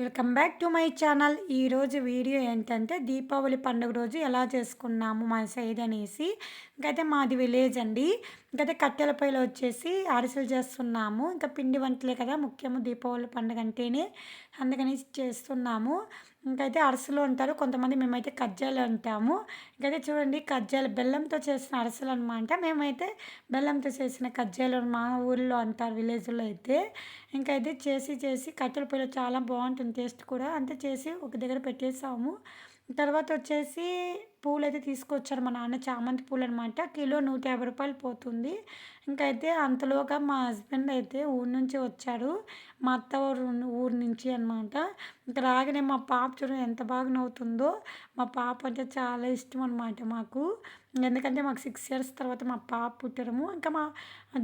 Welcome back to my channel. ఈరోజు video ఏంటంటే దీపావళి పండుగ రోజు ఎలా చేసుకున్నాము మా సైడ్ అనేసి. ఇంకైతే మాది విలేజ్ అండి. ఇంకైతే కట్టెల పొయ్యిలో వచ్చేసి అరిసెలు చేస్తున్నాము. ఇంకా పిండి వంటలే కదా ముఖ్యము దీపావళి పండుగ అంటేనే అందుకని చేస్తున్నాము. ఇంకైతే అరసలు అంటారు కొంతమంది మేమైతే కజ్జాలు అంటాము. ఇంకైతే చూడండి కజ్జాలు బెల్లంతో చేసిన అరసలు అనమాట మేమైతే బెల్లంతో చేసిన కజ్జాలు మా ఊళ్ళో అంటారు విలేజ్లో అయితే. ఇంకైతే చేసి చేసి కట్టెల పొయ్యిలో చాలా బాగుంటుంది టేస్ట్ కూడా. అంతే చేసి ఒక దగ్గర పెట్టేసాము. తర్వాత వచ్చేసి పూలు అయితే తీసుకొచ్చారు మా నాన్న చామంతి పూలు అనమాట కిలో నూట యాభై రూపాయలు పోతుంది. ఇంకైతే అంతలోగా మా హస్బెండ్ అయితే ఊరి నుంచి వచ్చాడు. మా అత్త ఊరు నుంచి అనమాట ఇంకా రాగానే మా పాప చూడండి ఎంత బాగా నవ్వుతుందో. మా పాప అంటే చాలా ఇష్టం అనమాట మాకు. ఎందుకంటే మాకు సిక్స్ ఇయర్స్ తర్వాత మా పాప పుట్టడము. ఇంకా మా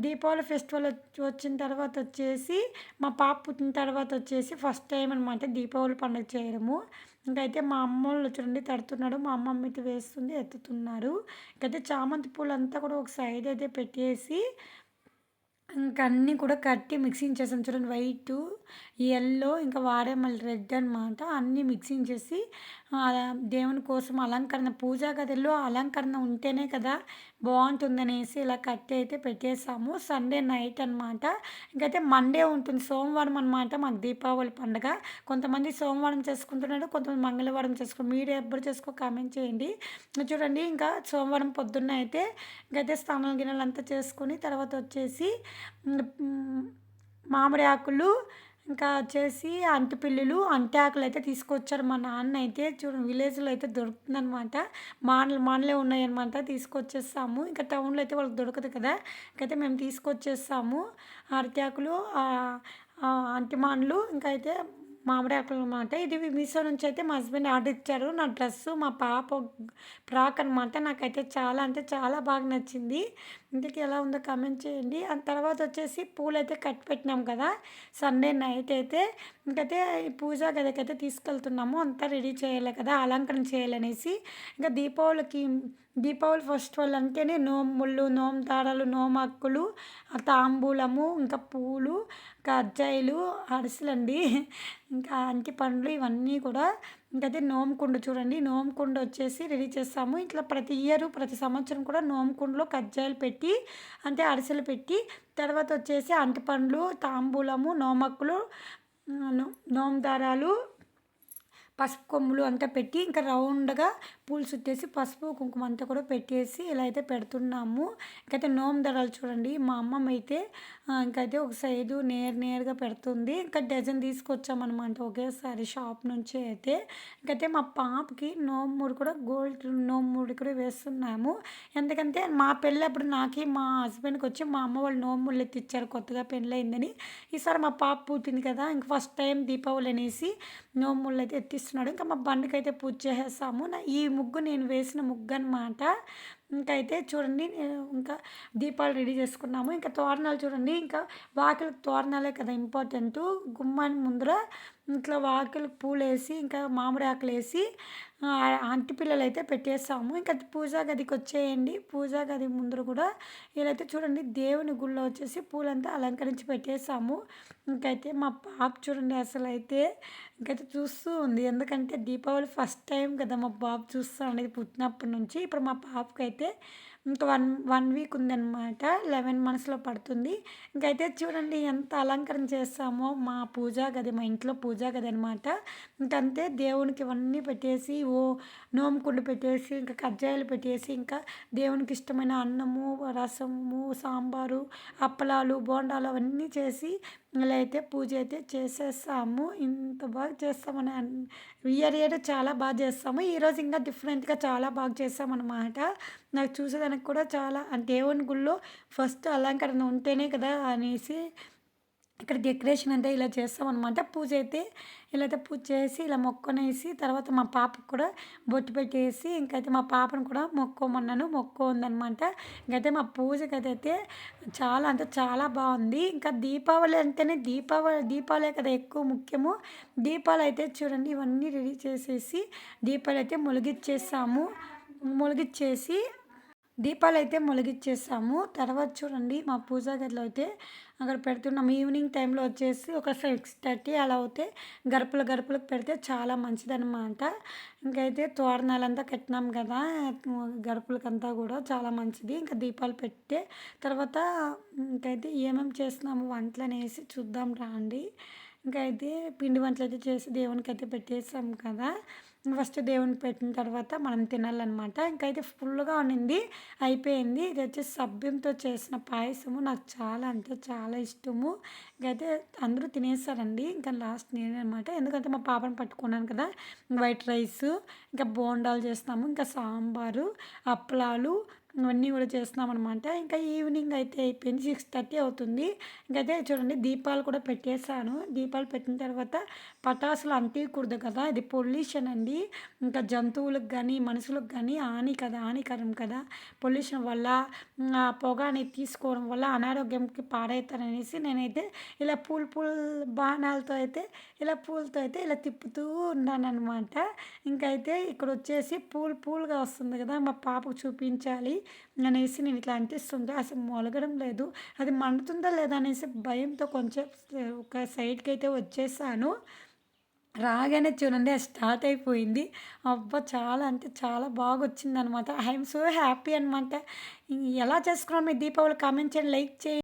దీపావళి ఫెస్టివల్ వచ్చిన తర్వాత వచ్చేసి మా పాప పుట్టిన తర్వాత వచ్చేసి ఫస్ట్ టైం అనమాట దీపావళి పండుగ చేయడము. ఇంకైతే మా అమ్మ వాళ్ళు చూడండి తడుతున్నాడు. మా అమ్మమ్మ వేస్తుంది ఎత్తుతున్నారు. అయితే చామంతి పూలంతా కూడా ఒక సైడ్ అయితే పెట్టేసి ఇంకా అన్నీ కూడా కట్టి మిక్సింగ్ చేసాం చూడండి వైట్ ఎల్లో ఇంకా వాడే మళ్ళీ రెడ్ అనమాట అన్నీ మిక్సింగ్ చేసి దేవుని కోసం అలంకరణ పూజా గదిలో అలంకరణ ఉంటేనే కదా బాగుంటుందనేసి ఇలా కట్టి అయితే పెట్టేసాము సండే నైట్ అనమాట ఇంకైతే మండే ఉంటుంది. సోమవారం అనమాట మాకు దీపావళి పండుగ. కొంతమంది సోమవారం చేసుకుంటున్నారు కొంతమంది మంగళవారం చేసుకుంటారు మీరు ఎప్పుడు చేసుకో కామెంట్ చేయండి. చూడండి ఇంకా సోమవారం పొద్దున్న అయితే ఇంకైతే స్నానాలు గిన్నెలు అంతా చేసుకొని తర్వాత వచ్చేసి మామిడి ఆకులు ఇంకా వచ్చేసి అంటు పిల్లులు అంటి ఆకులు అయితే తీసుకొచ్చారు మా నాన్న అయితే చూడండి విలేజ్లో అయితే దొరుకుతుందనమాట మానలు మానలే ఉన్నాయన్నమాట తీసుకొచ్చేస్తాము. ఇంకా టౌన్లో అయితే వాళ్ళకి దొరకదు కదా. ఇంకైతే మేము తీసుకొచ్చేస్తాము. అరటి ఆకులు అంటి మానలు. ఇంకా అయితే మామిడి ఆకులు అనమాట ఇది మీషో నుంచి అయితే మా హస్బెండ్ ఆర్డర్ ఇచ్చారు. నా డ్రెస్సు మా పాప ఫ్రాక్ అనమాట నాకైతే చాలా అంటే చాలా బాగా నచ్చింది. ఇంటికి ఎలా ఉందో కమెంట్ చేయండి. ఆ తర్వాత వచ్చేసి పూలు అయితే కట్టి పెట్టినాం కదా సండే నైట్ అయితే. ఇంకైతే పూజా గదికైతే తీసుకెళ్తున్నాము. అంతా రెడీ చేయాలి కదా అలంకరణ చేయాలనేసి. ఇంకా దీపావళికి దీపావళి ఫెస్టివల్ అంటేనే నోములు నోము దారాలు నోమాకులు తాంబూలము ఇంకా పూలు కజ్జాయిలు అరిసెలండి. ఇంకా అంటి పండ్లు ఇవన్నీ కూడా ఇంకైతే నోమకుండ చూడండి. నోమకుండ వచ్చేసి రెడీ చేస్తాము. ఇట్లా ప్రతి ఇయర్ ప్రతి సంవత్సరం కూడా నోముకుండలో కజ్జాయిలు పెట్టి అంటే అరిసెలు పెట్టి తర్వాత వచ్చేసి అంటి పండ్లు తాంబూలము నోమక్కులు నో నోమదారాలు పసుపు కొమ్ములు అంతా పెట్టి ఇంకా రౌండ్గా పూలు చుట్టేసి పసుపు కుంకుమ అంతా కూడా పెట్టేసి ఇలా అయితే పెడుతున్నాము. ఇంకైతే నోము దరాలు చూడండి. మా అమ్మమ్మ అయితే ఇంకైతే ఒక సైడు నేర్ నేరుగా పెడుతుంది. ఇంకా డజన్ తీసుకొచ్చామన్నమాట ఒకేసారి షాప్ నుంచి అయితే. ఇంకైతే మా పాపకి నోముడు కూడా గోల్డ్ నోముడు కూడా వేస్తున్నాము. ఎందుకంటే మా పెళ్ళప్పుడు నాకి మా హస్బెండ్కి వచ్చి మా అమ్మ వాళ్ళు నోములు ఎత్తిచ్చారు కొత్తగా పెళ్ళయిందని. ఈసారి మా పాప పుట్టింది కదా ఇంక ఫస్ట్ టైం దీపావళి అనేసి నోములు అయితే ఎత్తి ఇస్తున్నాడు ఇంకా మా బండికి అయితే పూజ చేసేస్తాము. ఈ ముగ్గు నేను వేసిన ముగ్గు అనమాట ఇంకైతే చూడండి ఇంకా దీపాలు రెడీ చేసుకున్నాము. ఇంకా తోరణాలు చూడండి ఇంకా వాకిలికి తోరణాలే కదా ఇంపార్టెంట్. గుమ్మాని ముందర ఇంట్లో వాకిలికి పూలు వేసి ఇంకా మామిడి ఆకులు వేసి ఆంటీ పిల్లలు అయితే పెట్టేస్తాము. ఇంకా పూజా గదికి వచ్చేయండి. పూజా గది ముందర కూడా వీళ్ళైతే చూడండి దేవుని గుళ్ళో వచ్చేసి పూలంతా అలంకరించి పెట్టేసాము ఇంకైతే మా పాప చూడండి అసలు అయితే ఇంకైతే చూస్తూ ఉంది. ఎందుకంటే దీపావళి ఫస్ట్ టైం కదా మా బాబు చూస్తూ ఉండేది పుట్టినప్పటి నుంచి. ఇప్పుడు మా పాపకైతే ఇంకా వన్ వన్ వీక్ ఉందన్నమాట. లెవెన్ మంత్స్లో పడుతుంది. ఇంకైతే చూడండి ఎంత అలంకరణ చేస్తామో మా పూజా గది మా ఇంట్లో పూజా గది అనమాట ఇంకంతే దేవునికి ఇవన్నీ పెట్టేసి ఓ నోముకుండు పెట్టేసి ఇంకా కజ్జాయిలు పెట్టేసి ఇంకా దేవునికి ఇష్టమైన అన్నము రసము సాంబారు అప్పలాలు బోండాలు అవన్నీ చేసి ఇలా అయితే పూజ అయితే చేసేస్తాము ఇంత బాగా చేస్తామని ఇయర్ ఇయర్ చాలా బాగా చేస్తాము. ఈరోజు ఇంకా డిఫరెంట్గా చాలా బాగా చేస్తామన్నమాట నాకు చూసేదానికి కూడా చాలా దేవుని గుళ్ళో ఫస్ట్ అలంకరణ ఉంటేనే కదా అనేసి ఇక్కడ డెకరేషన్ అంతా ఇలా చేస్తామన్నమాట. పూజ అయితే ఇలా అయితే పూజ చేసి ఇలా మొక్కనేసి తర్వాత మా పాపకు కూడా బొట్టు పెట్టేసి ఇంకైతే మా పాపను కూడా మొక్కోమన్నాను. మొక్కో ఉందనమాట ఇంకైతే మా పూజకి అయితే చాలా అంటే చాలా బాగుంది. ఇంకా దీపావళి అంటేనే దీపావళి దీపావళి కదా ఎక్కువ ముఖ్యము. దీపాలు అయితే చూడండి ఇవన్నీ రెడీ చేసేసి దీపాలు అయితే మొలిగిచ్చేసాము. మొలిగిచ్చేసి దీపాలు అయితే మొలిగిచ్చేసాము. తర్వాత చూడండి మా పూజా గదిలో అయితే అక్కడ పెడుతున్నాం. ఈవినింగ్ టైంలో వచ్చేసి ఒక సిక్స్ థర్టీ అలా అవుతే గడపలు గడపలకు పెడితే చాలా మంచిదన్నమాట. ఇంకైతే తోరణాలంతా కట్టినాం కదా గడపలకంతా కూడా చాలా మంచిది. ఇంకా దీపాలు పెట్టే తర్వాత ఇంకైతే ఏమేమి చేస్తున్నాము వంటలు అనేసి చూద్దాం రాండి ఇంకైతే అయితే పిండి వంటలు అయితే చేసి దేవునికి అయితే పెట్టేసాం కదా. ఫస్ట్ దేవుని పెట్టిన తర్వాత మనం తినాలన్నమాట. ఇంకైతే ఫుల్గా ఉండింది అయిపోయింది. ఇది వచ్చేసి సభ్యంతో చేసిన పాయసము. నాకు చాలా అంటే చాలా ఇష్టము. ఇంకైతే అందరూ తినేస్తారండి. ఇంకా లాస్ట్ నేనే అనమాట ఎందుకంటే మా పాపను పట్టుకున్నాను కదా. వైట్ రైస్ ఇంకా బోండాలు చేస్తాము. ఇంకా సాంబారు అప్పలాలు ఇవన్నీ కూడా చేస్తున్నాం అనమాట ఇంకా ఈవినింగ్ అయితే అయిపోయింది సిక్స్ థర్టీ అవుతుంది. ఇంకైతే చూడండి దీపాలు కూడా పెట్టేశాను. దీపాలు పెట్టిన తర్వాత పటాసులు అంటికూడదు కదా ఇది పొల్యూషన్ అండి. ఇంకా జంతువులకు కానీ మనుషులకు కానీ హాని కదా హానికరం కదా. పొల్యూషన్ వల్ల ఆ పొగ అనేది తీసుకోవడం వల్ల అనారోగ్యంకి పాడవుతారనేసి నేనైతే ఇలా పూల పూల బాణాలతో అయితే ఇలా పూలతో అయితే ఇలా తిప్పుతూ ఉన్నాను అనమాట ఇంకైతే ఇక్కడ వచ్చేసి పూలు పూలుగా వస్తుంది కదా మా పాపకు చూపించాలి. అనేసి నేను ఇట్లా అంటిస్తుంటే అసలు మొలగడం లేదు. అది మండుతుందా లేదా అనేసి భయంతో కొంచెం ఒక సైడ్కి అయితే వచ్చేసాను. రాగానే చూడండి అది స్టార్ట్ అయిపోయింది. అబ్బా చాలా అంటే చాలా బాగా వచ్చింది అనమాట ఐఎమ్ సో హ్యాపీ అనమాట ఎలా చేసుకున్నాం మీ దీపావళి కామెంట్ చేయండి లైక్ చేయండి.